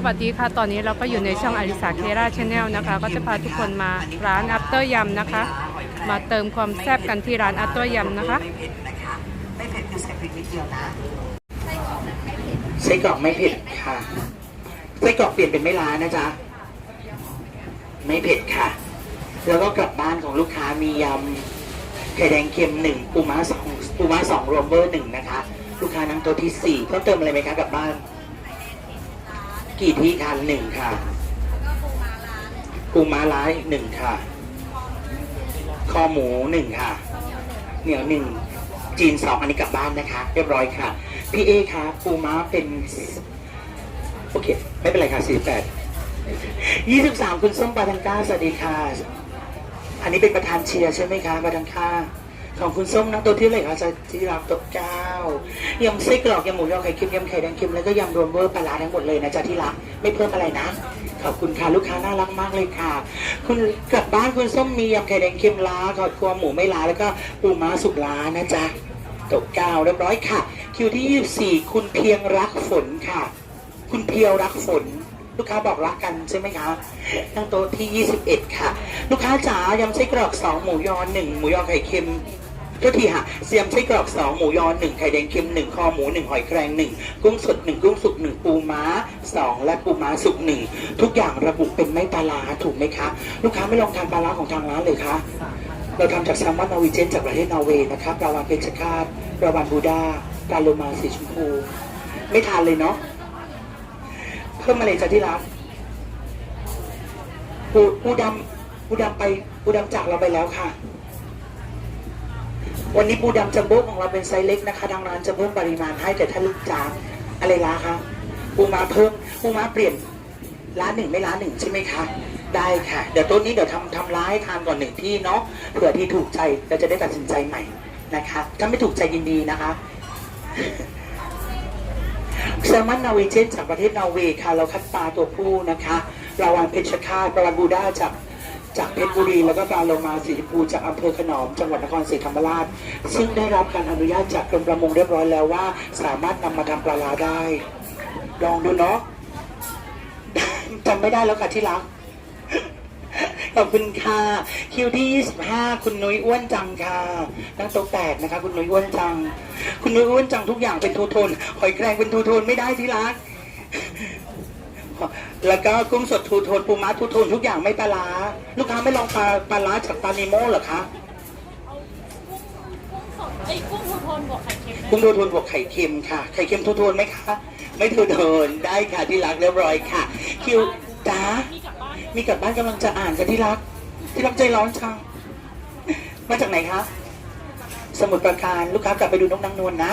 สวัสดีค่ะ ตอนนี้เราก็อยู่ในช่องอลิสาเคราชแนลนะคะ ก็จะพาทุกคนมาร้านอัปเตอร์ยำนะคะ มาเติมความแซ่บกันที่ร้านอัปเตอร์ยำนะคะไม่เผ็ดนะคะไม่เผ็ดคือใส่พริกนิดเดียวนะไส้กรอกไม่เผ็ดค่ะไส้กรอกเปลี่ยนเป็นไม่ล้านะจ๊ะไม่เผ็ดค่ะ แล้วก็กลับบ้านของลูกค้ามียำไข่แดงเค็มหนึ่งปูม้าสองปูม้าสองรวมเบอร์หนึ่งนะคะ ลูกค้านั่งโต๊ะที่สี่เพิ่มเติมอะไรไหมคะกลับบ้าน กี่ที่ทานหนึ่งค่ะปูม้าล้าอีกหนึ่งค่ะ คอหมูหนึ่งค่ะ เหนียวหนึ่งจีนสองอันนี้กลับบ้านนะคะ เรียบร้อยค่ะ พี่เอคะปูม้าเป็น โอเค ไม่เป็นไรค่ะสี่แปดยี่สิบสามคุณส้มปาทังก้าสวัสดีค่ะ อันนี้เป็นประธานเชียร์ใช่ไหมคะปาทังก้า ของคุณส้มนะตัวที่เลยค่ะจะที่รับตัวเก้ายำไส้กรอกยำหมูยอไข่เค็มยำไข่แดงเค็มแล้วก็ยำรวมเวอร์ปลาร้าทั้งหมดเลยนะจ๊ะที่รักไม่เพิ่มอะไรนะขอบคุณค่ะลูกค้าน่ารักมากเลยค่ะ คุณกลับบ้านคุณส้มมียำไข่แดงเค็มล้าขอดครัวหมูไม่ล้าแล้วก็ปูม้าสุกล้านะจ๊ะตกเก้าเรียบร้อยค่ะ คิวที่ 24 คุณเพียงรักฝนค่ะ คุณเพียวรักฝนลูกค้าบอกรักกันใช่ไหมคะนั่งโต๊ะที่ 21 ค่ะ ลูกค้าจ๋ายำไส้กรอก 2 หมูยอ1หมูยอไข่เค็ม โทษทีค่ะเสียมไส้กรอก2หมูยอ1ไข่แดงเค็ม1คอหมู1หอยแครง1กุ้งสด1กุ้งสุก1ปูม้า2และปูม้าสุก1ทุกอย่างระบุเป็นไม่ปลาร้าถูกไหมคะ ลูกค้าไม่ลองทานปลาร้าของทางร้านเลยคะเราทำจากแซลมอนนอร์วีเจนจากประเทศนอร์เวย์นะครับปลาวานเพชรฆาตปลาวานบูดาปลาโลมาสีชมพู ไม่ทานเลยเนาะเพิ่มมาเลยจ้ะที่รักปูปูดำปูดำไปปูดำจากเราไปแล้วค่ะ วันนี้ปูดำจัมโบ้ของเราเป็นไซส์เล็กนะคะทางร้านจะเพิ่มปริมาณให้แต่ถ้าลูกจานอะไรล่ะคะปูมาเพิ่มปูมาเปลี่ยนร้านหนึ่งไม่ร้านหนึ่งใช่ไหมคะได้ค่ะ เดี๋ยวต้นนี้เดี๋ยวทำทำร้านให้ทานก่อนหนึ่งที่เนาะเผื่อที่ถูกใจเราจะได้ตัดสินใจใหม่นะคะ ถ้าไม่ถูกใจยินดีนะคะแซลมอนนอร์เวย์เจนจากประเทศนอร์เวย์ค่ะ เราคัดปลาตัวผู้นะคะลาวานเพชรฆาตปลาบูด้าจาก จากเพชรบุรีแล้วก็ปลาโลมาสีชมพูจากอำเภอขนอมจังหวัดนครศรีธรรมราช ซึ่งได้รับการอนุญาตจากกรมประมงเรียบร้อยแล้วว่า สามารถนำมาทำปลาลาได้ ลองดูเนาะจำไม่ได้แล้วค่ะที่รักขอบคุณค่ะ คิวที่ 25 คุณนุ้ยอ้วนจังค่ะนั่งโต๊ะแปดนะคะ คุณนุ้ยอ้วนจัง คุณนุ้ยอ้วนจังทุกอย่างเป็นทูโทนหอยแครงเป็นทูโทนไม่ได้ที่รัก แล้วก็กุ้งสดทูโทนปูม้าทูโทนทุกอย่างไม่ปลาร้าลูกค้าไม่ลองปลาปลาร้าจากปลาเนโม่เหรอคะไอ้ยกุ้งทูโทนบวกไข่เค็มนะกุ้งทูโทนบวกไข่เค็มค่ะ ไข่เค็มทูโทนไหมคะ ไม่ทูโทนได้ค่ะที่รักเรียบร้อยค่ะ คิวจ้ามีกลับบ้านมีกลับบ้านกำลังจะอ่านกันที่รัก ที่รักใจร้อนชังมาจากไหนคะ สมุทรปราการลูกค้ากลับไปดูนกนางนวลนะ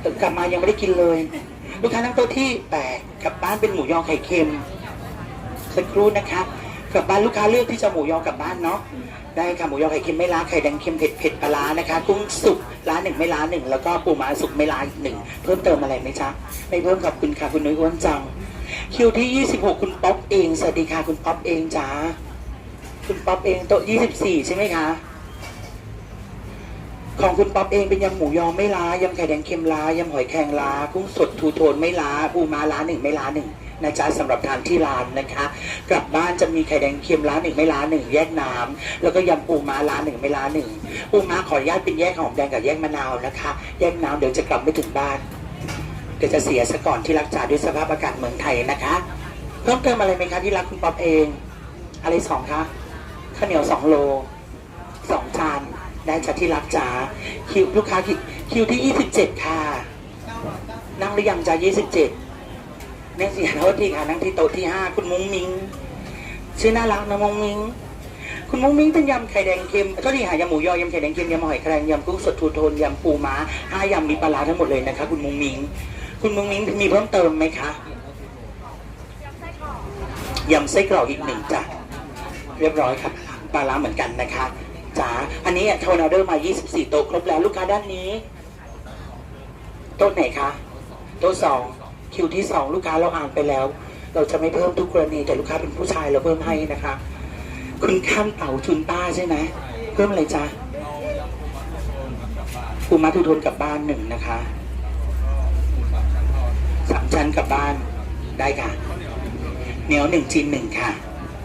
แต่กลับมายังไม่ได้กินเลย ลูกค้านั่งโต๊ะที่แปดกลับบ้านเป็นหมูยอไข่เค็ม สักครู่นะคะกลับบ้านลูกค้าเลือกที่จะหมูยอกลับบ้านเนาะได้ค่ะหมูยอไข่เค็มไม่ล้าไข่แดงเค็มเผ็ดเผ็ดปลานะคะกุ้งสุกร้านหนึ่งไม่ล้าหนึ่งแล้วก็ปูม้าสุกไม่ล้าอีกหนึ่งเพิ่มเติมอะไรไหมจ๊ะไม่เพิ่มขอบคุณค่ะคุณนุ้ยอ้วนจังคิวที่ 26 คุณป๊อปเองสวัสดีค่ะคุณป๊อปเองจ้าคุณป๊อปเองโต๊ะ24 ใช่ไหมคะของคุณป๊อปเองเป็นยำหมูยอไม่ล้ายำไข่แดงเค็มล้ายำหอยแครงล้ากุ้งสดทูโทนไม่ล้าปูม้าล้าหนึ่งไม่ล้าหนึ่ง นะจ๊ะสำหรับทานที่ร้านนะคะ กลับบ้านจะมีไข่แดงเค็มร้านหนึ่งไม่ร้านหนึ่งแยกน้ำแล้วก็ยำปูม้าร้านหนึ่งไม่ร้านหนึ่งปูม้าขออนุญาตเป็นแยกหอมแดงกับแยกมะนาวนะคะ แยกน้ำเดี๋ยวจะกลับไม่ถึงบ้านเดี๋ยวจะเสียซะก่อนที่รักษาด้วยสภาพอากาศเมืองไทยนะคะเพิ่มเติมอะไรไหมคะที่รักคุณป๊อปเอง อะไรสองคะข้าวเหนียวสองโลสองจานได้จากที่รักจ๋าคิวลูกค้าคิวที่ยี่สิบเจ็ดค่ะ นั่งหรือยังจ๋ายี่สิบเจ็ด แม่เสียโทษทีค่ะนั่งที่โต๊ะที่ห้าคุณมุ้งมิงชื่อน่ารักนะมุ้งมิงคุณมุ้งมิงเป็นยำไข่แดงเค็มก็ที่หายำหมูยอยำไข่แดงเค็มยำหอยแครงยำกุ้งสดทูโทนยำปูม้าห้ายำมีปลาทั้งหมดเลยนะคะคุณมุ้งมิงคุณมุ้งมิงมีเพิ่มเติมไหมคะยำไส้กรอกอีกหนึ่งจ้ะเรียบร้อยครับปลาล้าเหมือนกันนะคะจ้าอันนี้โทนอเดอร์มา 24 โต๊ะครบแล้วลูกค้าด้านนี้ โต๊ะไหนคะ โต๊ะสอง คิวที่สองลูกค้าเราอ่านไปแล้ว เราจะไม่เพิ่มทุกกรณีแต่ลูกค้าเป็นผู้ชายเราเพิ่มให้นะคะ คุณข้ามเต่าชุนป้าใช่ไหมเพิ่มอะไรจ๊ะปูมาทุทนกลับบ้านหนึ่งนะคะสามชั้นกลับบ้านได้ค่ะเหนียวหนึ่งจีนหนึ่งค่ะ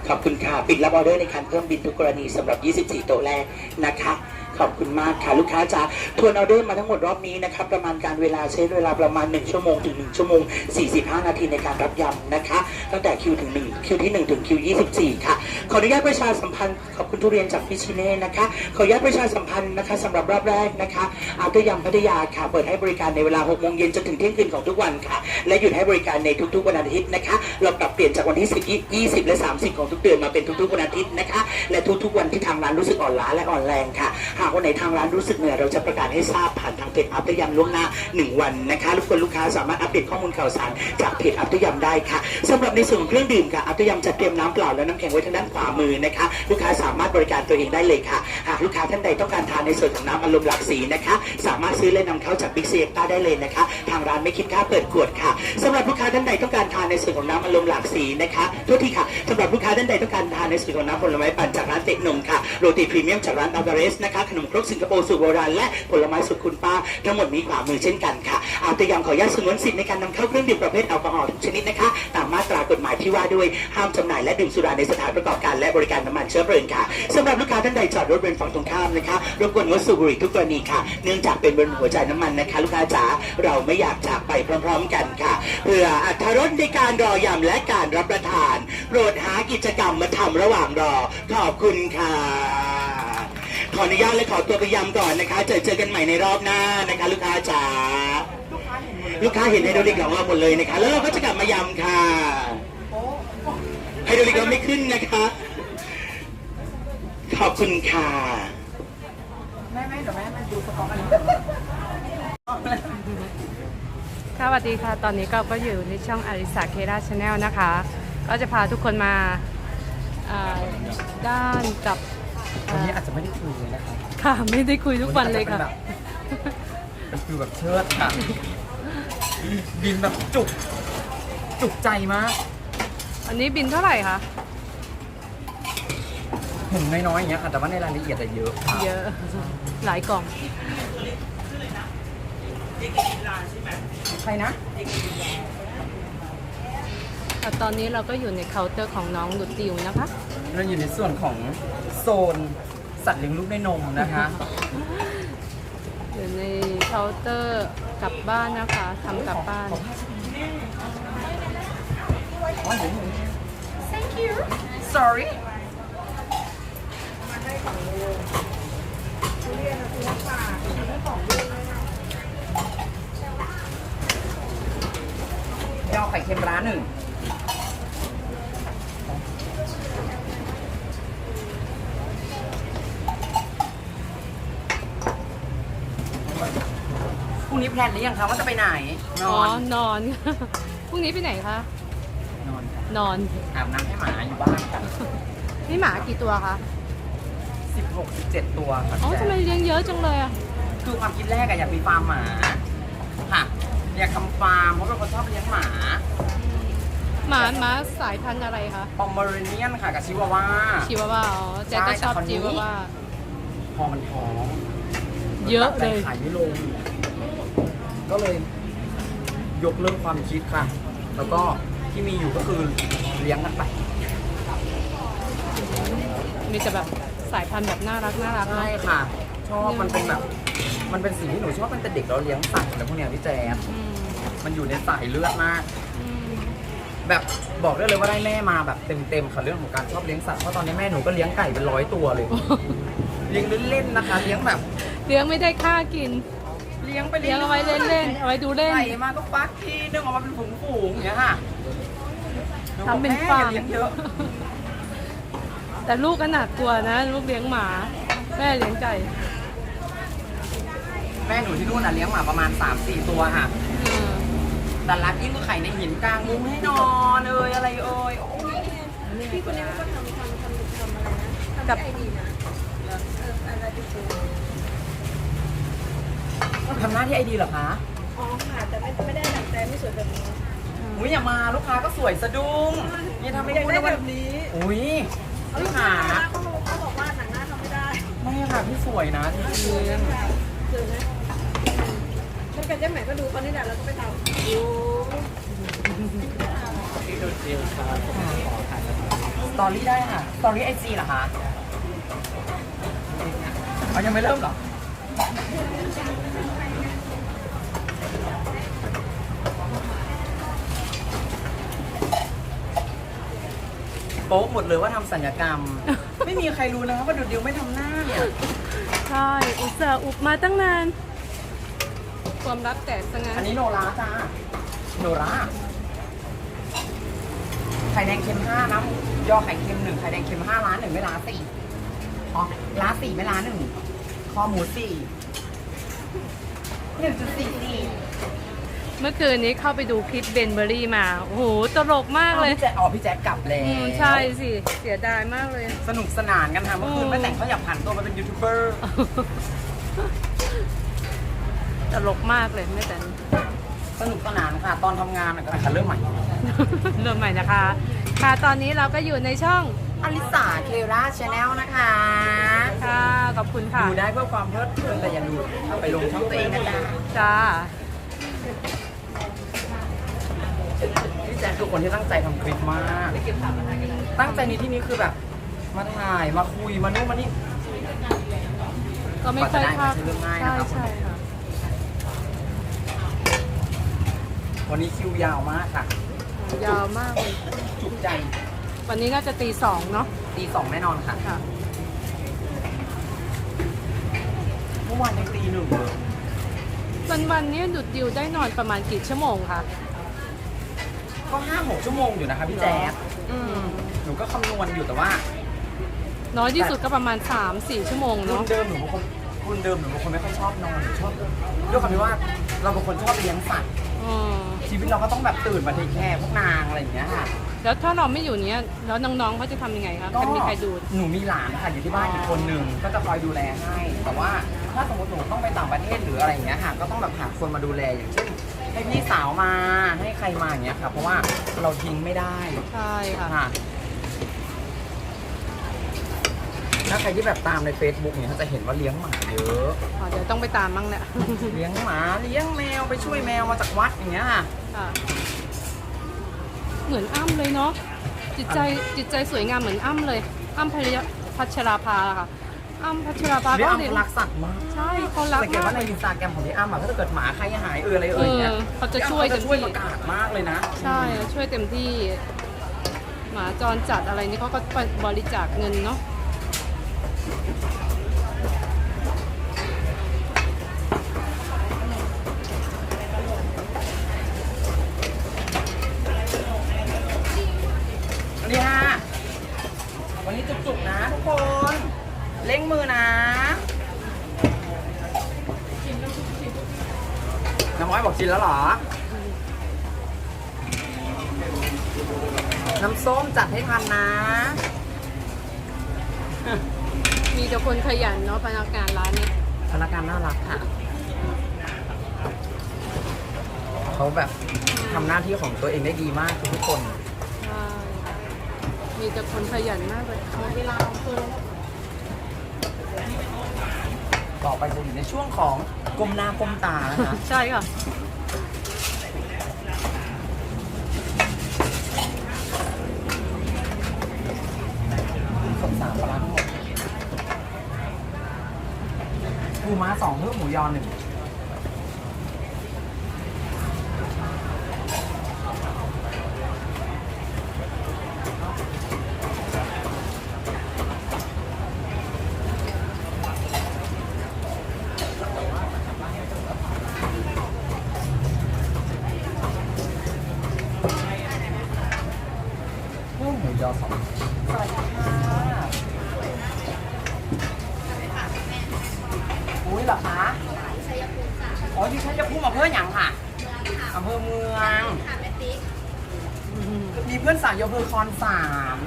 ขอบคุณค่ะ ปิดรับออเดอร์ในการเพิ่มบินทุกกรณีสำหรับ 24 โต๊ะแรกนะคะ ขอบคุณมากค่ะ ลูกค้าจะทวนออเดอร์มาทั้งหมดรอบนี้นะครับ ประมาณการเวลาใช้เวลาประมาณ 1 ชั่วโมงถึง 1 ชั่วโมง 45 นาทีในการรับยำนะคะ ตั้งแต่คิวถึง 1 คิวที่ 1 ถึงคิว 24 ค่ะ ขออนุญาตประชาสัมพันธ์ขอบคุณทุเรียนจากพิชิเน่นะคะ ขออนุญาตประชาสัมพันธ์นะคะสำหรับรอบแรกนะคะอาตยำพัทยาค่ะ เปิดให้บริการในเวลา 6 โมงเย็นจนถึงเที่ยงคืนของทุกวันค่ะ และหยุดให้บริการในทุกๆวันอาทิตย์นะคะ เราปรับเปลี่ยนจากวันที่ 10 20 และ 30 ของทุกเดือนมาเป็นทุกๆวันอาทิตย์นะคะ และทุกๆวันที่ทางร้านรู้สึกอ่อนล้าและอ่อนแรงค่ะหากวันไหนทางร้านรู้สึกเหนื่อยเราจะประกาศให้ทราบผ่านทางเพจอัพยำล่วงหน้า 1 วันนะคะทุกคนลูกค้าสามารถอัปเดตข้อมูลข่าวสารจากเพจอัพยำได้ค่ะสำหรับในส่วนของเครื่องดื่มค่ะอัพยำจะเตรียมน้ำเปล่าและน้ำแข็งไว้ทางด้านขวามือนะคะ ลูกค้าสามารถบริการตัวเองได้เลยค่ะหากลูกค้าท่านใดต้องการทานในส่วนของน้ำอารมณ์หลากสีนะคะ สามารถซื้อและนำเข้าจากบิ๊กซีเอ็กต้าได้เลยนะคะ ทางร้านไม่คิดค่าเปิดขวดค่ะสำหรับลูกค้าท่านใดต้องการทานในส่วนของน้ำอารมณ์หลากสีนะคะโทษทีค่ะสำหรับลูกค้าท่านใดต้องการทานในส่วนของน้ำผลไม้ปั่นจากร้านเต็กนมค่ะโรตีพรีเมียมจากร้านอัลบรสนะคะนมครกสิงคโปร์สูตรโบราณและผลไม้สุดคุณป้า ทั้งหมดนี้ขวามือเช่นกันค่ะอาตยามขออนุญาตสงวนสิทธิ์ในการนำเข้าเครื่องดื่มประเภทแอลกอฮอล์ทุกชนิดนะคะ ตามมาตรากฎหมายที่ว่าด้วยห้ามจำหน่ายและดื่มสุราในสถานประกอบการและบริการน้ำมันเชื้อเพลิงค่ะสำหรับลูกค้าท่านใดจอดรถบริเวณฝั่งตรงข้ามนะคะรบกวนงดสูบบุหรี่ทุกกรณีค่ะ เนื่องจากเป็นบนหัวใจน้ำมันนะคะ ลูกค้าจ๋าเราไม่อยากจากไปพร้อม ๆ กันค่ะ เพื่ออัธรสในการรอยำและการรับประทาน โปรดหากิจกรรมมาทำระหว่างรอขอบคุณค่ะ ขออนุญาตและขอตัวไปยำก่อนนะคะ เจอเจอกันใหม่ในรอบหน้านะคะ ลูกค้าจ๋าลูกค้าเห็นไฮโดรลิกของเราหมดเลยนะคะ แล้วเราก็จะกลับมายำค่ะไฮโดรลิกเราไม่ขึ้นนะคะ ขอบคุณค่ะค่ะสวัสดีค่ะ ตอนนี้ก็ก็อยู่ในช่องอริสาเคราชาแนลนะคะ ก็จะพาทุกคนมาด้านกับ วันนี้อาจจะไม่ได้คุยเลยนะคะค่ะ ไม่ได้คุยทุกวันเลยค่ะ เป็นฟิลแบบเชิดค่ะบินแบบจุก จุกใจมาก อันนี้บินเท่าไหร่คะ เห็นน้อยๆอย่างเงี้ยค่ะแต่ว่าในรายละเอียดอะเยอะค่ะเยอะ หลายกล่อง ใครนะ แต่ตอนนี้เราก็อยู่ในเคาน์เตอร์ของน้องหลุดติวนะคะ เราอยู่ในส่วนของโซนสัตว์เลี้ยงลูกด้วยนมนะคะอยู่ในเคาน์เตอร์กลับบ้านนะคะทำกลับบ้าน Thank you sorry ยอไข่เค็มร้านหนึ่ง พรุ่งนี้แพลนหรือยังคะว่าจะไปไหน นอ๋ออนนอน พรุ่งนี้ไปไหนคะ นอนค่ะนอน อาบน้ำให้หมาอยู่บ้านค่ะนี่หมากี่ตัวคะ 16 17 ตัวค่ะอ๋อพี่ทำไมแจ๊คเลี้ยงเยอะจังเลยอะ คือความคิดแรกอะอยากมีฟาร์มหมาค่ะอยากทำฟาร์มเพราะเป็นคนชอบเลี้ยงหมาหมาหมาสายพันธุ์อะไรคะ ปอมเมอริเนียนค่ะกับชิวาว่า ชิวาว่าอ๋อแจ๊คก็ชอบใช่แต่คราวนี้ ชิวาว่า พอมันท้องเยอะตัดเลใจยขายไม่ลง ก็เลยยกเลิกความคิดค่ะ แล้วก็ที่มีอยู่ก็คือเลี้ยงกันไป มีแต่แบบสายพันธุ์แบบน่ารักน่ารักใช่เนาะค่ะ ชอบมันเป็นแบบ มันเป็นสิ่งที่หนูชอบตั้งแต่เด็กเราเลี้ยงสัตว์อะไรพวกเนี้ยพี่แจ๊คอืมมันอยู่ในสายเลือดมาก อืมแบบบอกได้เลยว่าได้แม่มาแบบเต็มๆค่ะเรื่องของการชอบเลี้ยงสัตว์เพราะตอนนี้แม่หนูก็เลี้ยงไก่เป็นร้อยตัวเลย เลี้ยงเล่นๆนะคะ เลี้ยงแบบ เลี้ยงไม่ได้ค่ากิน เลี้ยงไปเลี้ยงเอาไว้เล่นๆเอาไว้ดูเล่นไก่มาก็ฟักทีนึงออกมาเป็นฝูงๆอย่างเงี้ยค่ะทำเป็นแม่ฟาร์มอย่เลี้ยงเยอะแต่ลูกก็หนักกลัวนะ ลูกเลี้ยงหมา แม่เลี้ยงไก่แม่หนูที่นู่นอะเลี้ยงหมาประมาณ 3-4 ตัวค่ะเออแต่รักยิ่งกว่าไข่ในหินกลางมุ้งให้นอนเอยอะไรเอยโอ้ยกับทำ หน้าที่ไอดีเหรอคะอ๋อค่ะแต่ไม่ไม่ได้ดังใจไม่สวยแบบนี้อุ้ยอย่ามาลูกค้าก็สวยสะดุ้งอย่าทำให้อยากพูดได้นะว่าแบบนี้อุ้ยลูกค้าเขาบอกเขาบอกว่าหนังหน้าทำไม่ได้ ไม่ค่ะพี่สวยนะจริงเจอนะมันกับเจ๊ใหม่ก็ดูเขานี่แหละแล้วก็ไปทำดูๆตอรี่ได้ค่ะสตอรี่ไอจีเหรอคะเอายังไม่เริ่มเหรอ โป๊ะหมดเลยว่าทำสัญญกรรม ไม่มีใครรู้นะครับว่าดูดิวไม่ทำหน้าเนี่ยใช่อุตส่าห์อุบมาตั้งนาน ความลับแตกซะงั้นอันนี้โนราจ้าโนราไข่แดงเค็มห้าน้ำยอไข่เค็มหนึ่งไข่แดงเค็มห้าล้านหนึ่งไม่ล้านสี่อ๋อล้านสี่ไม่ล้านหนึ่งคอหมูสี่หนึ่งจุดสี่สี่ เมื่อคืนนี้เข้าไปดูคลิปเบนเบอรี่มา โอ้โห ตลกมากเลยพี่แจ๊คอ๋อพี่แจ๊คกลับแล้อืวมใช่สิ เสียดายมากเลย สนุกสนานกันค่ะเมื่อคืนอืมแม่แต่งเขาอยากผ่านตัวมาเป็นยูทูบเบอร์ตลกมากเลยแม่แตนสนุกสนานค่ะ ตอนทำงานอะก็ค่ะเริ่มใหม่เริ่มใหม่นะคะ ค่ะ ตอนนี้เราก็อยู่ในช่อง อลิสาเคราชาแนลนะคะค่ะ ขอบคุณค่ะ ดูได้เพื่อความเพลิดเพลินแต่อย่าดูไปลงช่องตัวเองนะจ๊ะ จ้า พี่แจ๊คคือคนที่ตั้งใจทำคลิปมาก ตั้งใจในที่นี้คือแบบ มาถ่ายมาคุยมานู่นมานี่ก็ไม่ค่อยกว่าจะได้ค่ะไม่ใช่เรื่องง่ายนะใช่ครับใช่ค่ะวันนี้คิวยาวมากค่ะ ยาวมากเลยจุกใจ วันนี้น่าจะตีสองเนาะตีสองแน่นอนค่ะค่ะ เมื่อวานยังตีหนึ่งเลยวันวันๆนี้ดุดดิวได้นอนประมาณกี่ชั่วโมงคะ ก็ห้าหกชั่วโมงอยู่นะคะพี่แจ๊คอืมหนูก็คำนวณอยู่แต่ว่าน้อยที่สุดก็ประมาณ 3-4 ชั่วโมงรุ่เนาะนเดิมหนูเป็นคนรุ่นเดิมหนูเป็นคนไม่ค่อยชอบนอนหนูชอบด้วยความที่ว่าเราเป็นคนชอบเลี้ยงสัตว์อืมชีวิตเราก็ต้องแบบตื่นมาเทคแคร์พวกนางอะไรอย่างเงี้ยค่ะ แล้วถ้าเราไม่อยู่เนี้ยแล้วน้องๆเขาจะทำยังไงคะจะมีใครดูหนูมีหลานค่ะอยู่ที่บ้านอีกคนหนึ่งก็จะคอยดูแลให้ แต่ว่าถ้าสมมติหนูต้องไปต่างประเทศหรืออะไรอย่างเงี้ยค่ะ ก็ต้องแบบหาคนมาดูแลอย่างเช่น ให้พี่สาวมาให้ใครมาอย่างเงี้ยค่ะ เพราะว่าเราทิ้งไม่ได้ใช่ค่ะค่ะถ้าใครที่แบบตามใน Facebook เนี่ยเขาจะเห็นว่าเลี้ยงหมาเยอะ อ๋อเดี๋ยวต้องไปตามบ้างแหละเลี้ยงหมาเลี้ยงแมวไปช่วยแมวมาจากวัดอย่างเงี้ยค่ะ ค่ะ เหมือนอ้ำเลยเนาะจิตใจจิตใจสวยงามเหมือนอ้ำเลย อ้ำพัชรพัชราภาค่ะ อ้ำพัชราภาเลี้ยงก็เขารักสัตว์มากใช่เขารักสังเกตมาว่ากในอินสตาแกรมของพี่อ้ำอะถ้าเกิดหมาใครหายเอออะไรเอออย่างเงี้ยเออเขาจะช่วยพี่อ้ำเขาจะช่วยเต็มที่ประกาศมากเลยนะใช่ช่วยเต็มที่ หมาจรจัดอะไรนี่เขาก็บริจาคเงินเนาะ กชินแล้วเหรอ น้ำส้มจัดให้ทันนะ มีแต่คนขยันเนาะพนักงานร้านนี้พนักงานน่ารักค่ะ เขาแบบทำหน้าที่ของตัวเองได้ดีมากทุกคนใช่มีแต่คนขยันมากเลยหมดเวลาของตัวแล้วต่อไปจะอยู่ในช่วงของกลมหน้ากลมตานะคะ ใช่ค่ะ สมสามปลาร้าทั้งหมด ปูม้าสองเพิ่มหมูยอหนึ่งเพิ่มหมูยอสองสวัสดีค่ะอุ้ยเหรอคะ อ๋ออยู่ชัยภูมิอำเภอหยังค่ะอำเภอเมืองมีเพื่อนสาวอยอำเภอคอนสาม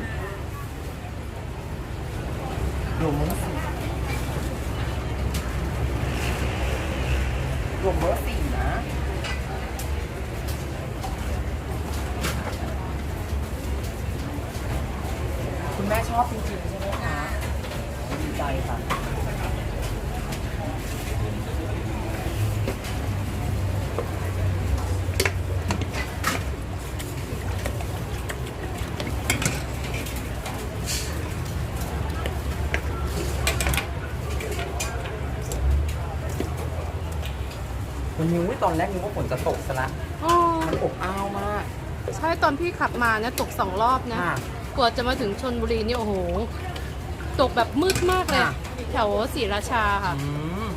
หลวงเบอร์สี่หลวงเบอร์สี่นะคุณแม่ชอบจริงๆใช่ไหมคะดีใจค่ะ นิ้ว ตอนแรกนึกว่าฝนจะตกซะละอ๋อมันอบอ้าวมากใช่ตอนพี่ขับมาเนี่ยตกสองรอบนะค่ะ กว่าจะมาถึงชนบุรีนี่โอ้โห ตกแบบมืดมากเลยค่ะ แถวศรีราชาค่ะ อืม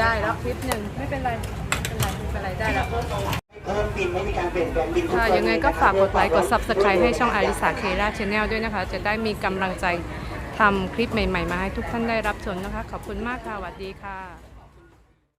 ได้แล้วคลิปหนึ่งไม่เป็นไรไม่เป็นไรไม่เป็นไรได้แล้ว เพิ่มบินไม่มีการเปลี่ยนแปลงบินทุก ค่ะ กรณี ยัง ไงก็ฝากกดไลค์กด Subscribe ให้ช่องอาริสาเคราชแนลด้วยนะคะ จะได้มีกำลังใจทำคลิปใหม่ๆ มาให้ทุกท่านได้รับชมนะคะ ขอบคุณมากค่ะสวัสดีค่ะ